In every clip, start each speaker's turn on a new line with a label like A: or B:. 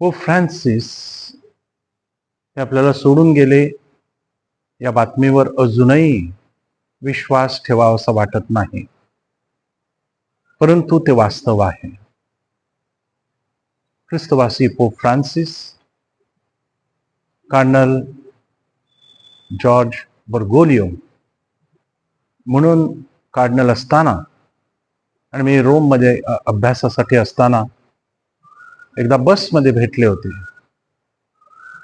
A: व फ्रान्सिस हे आपल्याला सोडून गेले या बातमीवर अजूनही विश्वास ठेवावा असं वाटत नाही. परंतु ते वास्तव आहे. ख्रिस्तवासी पोप फ्रान्सिस कर्नल जॉर्ज बर्गोलिओ म्हणून कार्डनल असताना आणि मी रोममध्ये अभ्यासासाठी असताना एकदा बसमध्ये भेटले होते.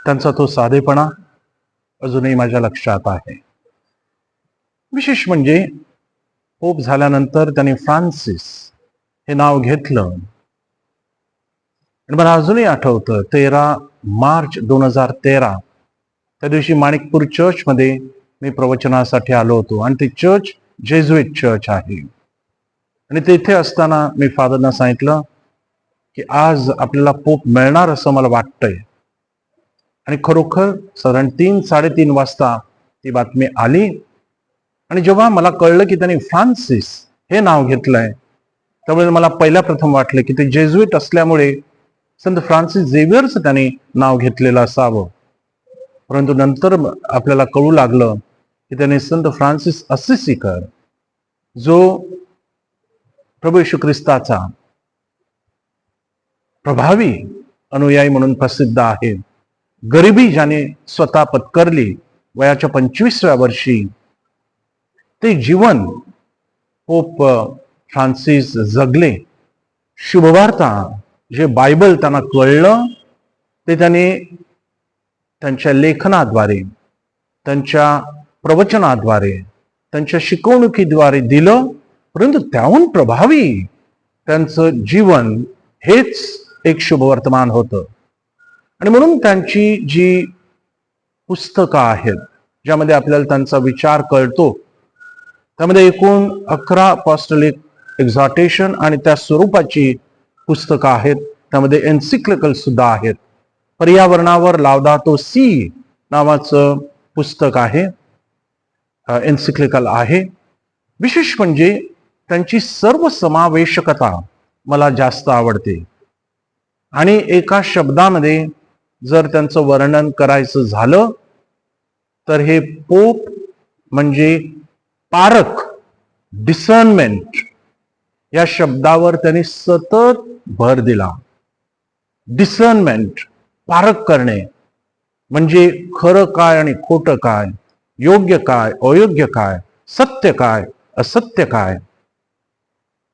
A: त्यांचा तो साधेपणा अजूनही माझ्या लक्षात आहे. विशेष म्हणजे पोप झाल्यानंतर त्यांनी फ्रान्सिस हे नाव घेतलं. आणि मला अजूनही आठवतं तेरा मार्च दोन हजार तेरा. त्या दिवशी माणिकपूर चर्चमध्ये मी प्रवचनासाठी आलो होतो आणि ते चर्च जेजुईट चर्च आहे. आणि तेथे असताना मी फादरना सांगितलं की आज आपल्याला पोप मिळणार असं मला वाटतंय. आणि खरोखर साधारण तीन साडेतीन वाजता ती बातमी आली. आणि जेव्हा मला कळलं की त्यांनी फ्रान्सिस हे नाव घेतलंय त्यामुळे मला पहिल्या प्रथम वाटलं की ते जेजुईट असल्यामुळे संत फ्रान्सिस झेवियरचं त्यांनी नाव घेतलेलं असावं. परंतु नंतर आपल्याला कळू लागलं की त्याने संत फ्रान्सिस असिसीकर जो प्रभू येशू ख्रिस्ताचा प्रभावी अनुयायी म्हणून प्रसिद्ध आहे गरिबी ज्याने स्वतः पत्करली वयाच्या पंचवीसव्या वर्षी ते जीवन पोप फ्रान्सिस जगले. शुभवार्ता जे बायबल त्यांना कळलं ते त्याने त्यांच्या लेखनाद्वारे त्यांच्या प्रवचनाद्वारे त्यांच्या शिकवणुकीद्वारे दिलं परंतु त्याहून प्रभावी त्यांचं जीवन हेच एक शुभवर्तमान होतं. आणि म्हणून त्यांची जी पुस्तकं आहेत ज्यामध्ये आपल्याला त्यांचा विचार कळतो त्यामध्ये एकूण अकरा पॉस्टलिक एक्झॉटेशन आणि त्या स्वरूपाची पुस्तकं आहेत त्यामध्ये एन्सिक्लिकल सुद्धा आहेत. पर्यावरणावर लावदातो सी नावाचं पुस्तक आहे एन्सिक्लिकल आहे. विशेष म्हणजे त्यांची सर्व समावेशकता मला जास्त आवडते. आणि एका शब्दामध्ये जर त्यांचं वर्णन करायचं झालं तर हे पोप म्हणजे पारक डिसर्नमेंट या शब्दावर त्यांनी सतत भर दिला. डिसर्नमेंट पारक करणे म्हणजे खरं काय आणि खोटं काय योग्य काय अयोग्य काय सत्य काय असत्य काय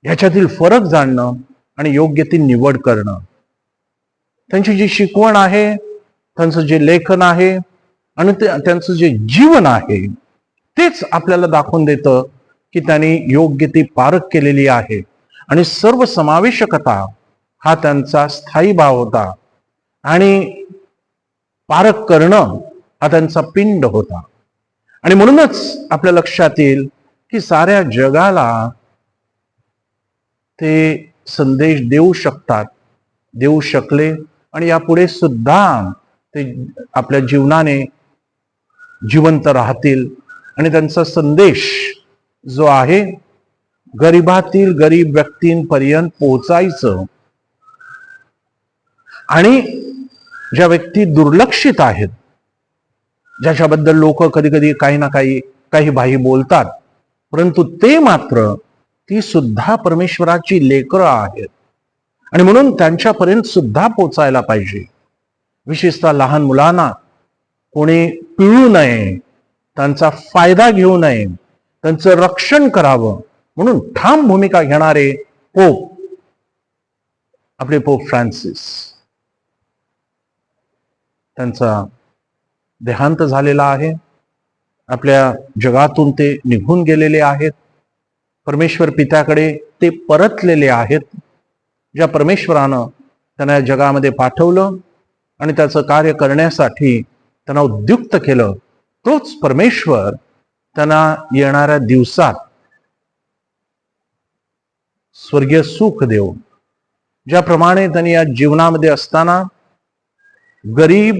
A: ह्याच्यातील फरक जाणणं आणि योग्य ती निवड करणं. त्यांची जी शिकवण आहे त्यांचं जे लेखन आहे आणि ते त्यांचं जे जीवन आहे तेच आपल्याला दाखवून देतं की त्यांनी योग्य ती पारख केलेली आहे. आणि सर्व समावेशकता हा त्यांचा स्थायी भाव होता. आणि पारख करणं हा त्यांचा पिंड होता. आणि म्हणूनच आपल्या लक्षात येईल की साऱ्या जगाला ते संदेश देऊ शकतात देऊ शकले. आणि यापुढे सुद्धा ते आपल्या जीवनाने जिवंत राहतील. आणि त्यांचा संदेश जो आहे गरिबातील गरीब व्यक्तींपर्यंत पोहोचायचं. आणि ज्या व्यक्ती दुर्लक्षित आहेत ज्याच्याबद्दल लोक कधी कधी काही ना काही काही भाई बोलतात परंतु ते मात्र ती सुद्धा परमेश्वराची लेकरं आहेत. आणि म्हणून त्यांच्यापर्यंत सुद्धा पोचायला पाहिजे. विशेषतः लहान मुलांना कोणी पिळू नये त्यांचा फायदा घेऊ नये त्यांचं रक्षण करावं म्हणून ठाम भूमिका घेणारे पोप आपले पोप फ्रान्सिस. त्यांचा देहांत झालेला आहे. आपल्या जगातून ते निघून गेलेले आहेत. परमेश्वर पित्याकडे ते परतलेले आहेत. ज्या परमेश्वरानं त्यांना या जगामध्ये पाठवलं आणि त्याचं कार्य करण्यासाठी त्यांना उद्युक्त केलं तोच परमेश्वर त्यांना येणाऱ्या दिवसात स्वर्गीय सुख देव. ज्याप्रमाणे त्यांनी या जीवनामध्ये असताना गरीब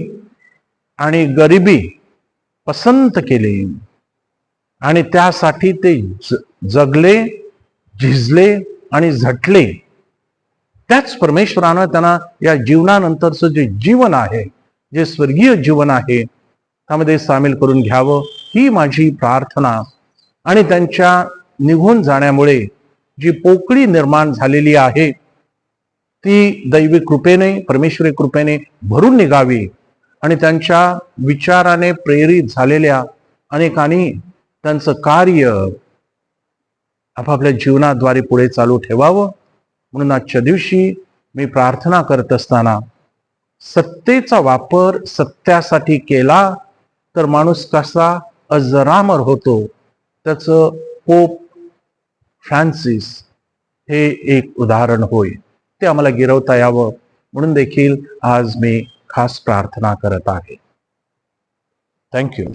A: आणि गरिबी पसंत केली आणि त्यासाठी ते जगले झिजले आणि झटले. त्याच परमेश्वरानं त्यांना या जीवनानंतरचं जे जीवन आहे जे स्वर्गीय जीवन आहे त्यामध्ये सामील करून घ्यावं ही माझी प्रार्थना. आणि त्यांच्या निघून जाण्यामुळे जी पोकळी निर्माण झालेली आहे ती दैवी कृपेने परमेश्वरी कृपेने भरून निघावी. आणि त्यांच्या विचाराने प्रेरित झालेल्या अनेकांनी त्यांचं कार्य आपापल्या जीवनाद्वारे पुढे चालू ठेवावं. म्हणून आजच्या दिवशी मी प्रार्थना करत असताना सत्तेचा वापर सत्यासाठी केला तर माणूस कसा अजरामर होतो त्याचं पोप फ्रान्सिस हे एक उदाहरण होय. ते आम्हाला गिरवता यावं म्हणून देखील आज मी खास प्रार्थना करत आहे. थँक्यू